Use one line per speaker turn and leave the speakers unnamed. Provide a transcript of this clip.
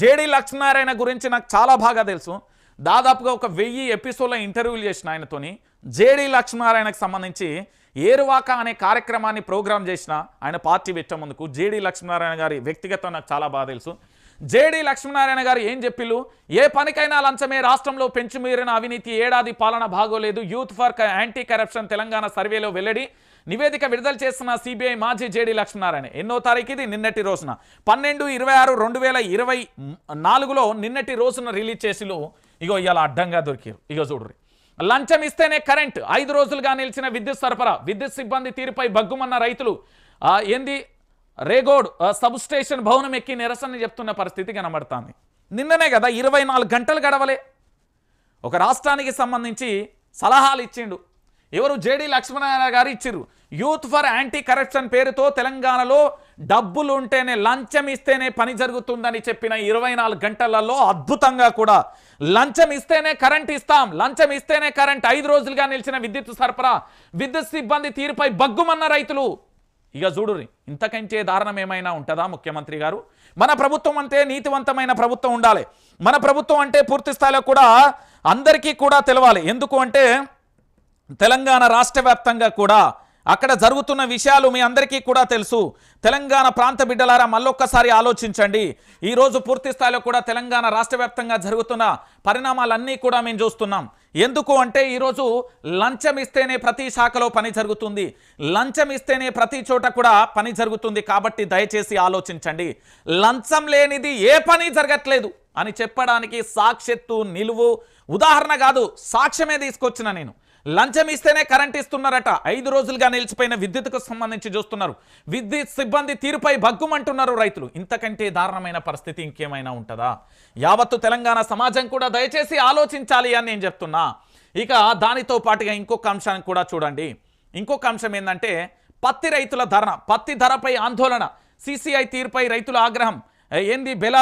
JD Lakshminarayana గురించి నాకు చాలా బాగా తెలుసు. దాదాపుగా ఒక వెయ్యి ఎపిసోడ్ల ఇంటర్వ్యూలు చేసిన ఆయనతోని జేడి లక్ష్మీనారాయణకు సంబంధించి ఏరువాక అనే కార్యక్రమాన్ని ప్రోగ్రామ్ చేసిన ఆయన పార్టీ పెట్టే ముందుకు జేడి లక్ష్మీనారాయణ గారి వ్యక్తిగతం నాకు చాలా బాగా తెలుసు. జేడి లక్ష్మీనారాయణ గారు ఏం చెప్పిల్లు? ఏ పనికైనా లంచమే రాష్ట్రంలో పెంచుమీరిన అవినీతి ఏడాది పాలన బాగోలేదు. Youth for anti corruption Telangana సర్వేలో వెల్లడి. నివేదిక విడుదల చేస్తున్న సిబిఐ మాజీ జేడీ లక్ష్మీనారాయణ. ఎన్నో తారీఖు ఇది నిన్నటి రోజున. పన్నెండు ఇరవై ఆరు రెండు వేల ఇరవై నాలుగులో నిన్నటి రోజున రిలీజ్ చేసిలో ఇగో ఇవాళ అడ్డంగా దొరికారు. ఇగో చూడరు లంచం ఇస్తేనే కరెంట్. ఐదు రోజులుగా నిలిచిన విద్యుత్ సరఫరా విద్యుత్ సిబ్బంది తీరుపై బగ్గుమన్న రైతులు ఏంది? రేగోడ్ సబ్ స్టేషన్ భవనం ఎక్కి నిరసన చెప్తున్న పరిస్థితి కనబడుతుంది. నిన్ననే కదా ఇరవై నాలుగు గంటలు గడవలే. ఒక రాష్ట్రానికి సంబంధించి సలహాలు ఇచ్చిండు. ఎవరు జేడి లక్ష్మణనారాయణ గారు ఇచ్చిర్రు. యూత్ ఫర్ యాంటీ కరప్షన్ పేరుతో తెలంగాణలో డబ్బులు ఉంటేనే లంచం ఇస్తేనే పని జరుగుతుందని చెప్పిన ఇరవై నాలుగు గంటలలో అద్భుతంగా కూడా లంచం ఇస్తేనే కరెంట్ ఇస్తాం లంచం ఇస్తేనే కరెంట్. ఐదు రోజులుగా నిలిచిన విద్యుత్ సరఫరా విద్యుత్ సిబ్బంది తీరుపై బగ్గుమన్న రైతులు. ఇక చూడురి ఇంతకంటే దారుణం ఏమైనా ఉంటుందా ముఖ్యమంత్రి గారు? మన ప్రభుత్వం అంటే నీతివంతమైన ప్రభుత్వం ఉండాలి. మన ప్రభుత్వం అంటే పూర్తి స్థాయిలో కూడా అందరికీ కూడా తెలవాలి. ఎందుకు అంటే తెలంగాణ రాష్ట్ర వ్యాప్తంగా కూడా అక్కడ జరుగుతున్న విషయాలు మీ అందరికీ కూడా తెలుసు. తెలంగాణ ప్రాంత బిడ్డలారా మళ్ళొక్కసారి ఆలోచించండి. ఈరోజు పూర్తి స్థాయిలో కూడా తెలంగాణ రాష్ట్ర వ్యాప్తంగా జరుగుతున్న పరిణామాలన్నీ కూడా మేము చూస్తున్నాం. ఎందుకు అంటే ఈరోజు లంచం ఇస్తేనే ప్రతి శాఖలో పని జరుగుతుంది. లంచం ఇస్తేనే ప్రతి చోట కూడా పని జరుగుతుంది కాబట్టి దయచేసి ఆలోచించండి. లంచం లేనిది ఏ పని జరగట్లేదు అని చెప్పడానికి సాక్షిత్తు నిలువు. ఉదాహరణ కాదు సాక్ష్యమే తీసుకొచ్చిన నేను. లంచం ఇస్తేనే కరెంట్ ఇస్తున్నారట. ఐదు రోజులుగా నిలిచిపోయిన విద్యుత్కు సంబంధించి చూస్తున్నారు. విద్యుత్ సిబ్బంది తీరుపై భగ్గుమంటున్నారు రైతులు. ఇంతకంటే దారుణమైన పరిస్థితి ఇంకేమైనా ఉంటుందా? యావత్తు తెలంగాణ సమాజం కూడా దయచేసి ఆలోచించాలి అని నేను చెప్తున్నా. ఇక దానితో పాటుగా ఇంకొక అంశాన్ని కూడా చూడండి. ఇంకొక అంశం ఏంటంటే పత్తి రైతుల ధరణ పత్తి ధరపై ఆందోళన సిసిఐ తీరుపై రైతుల ఆగ్రహం. ఏంది బెలా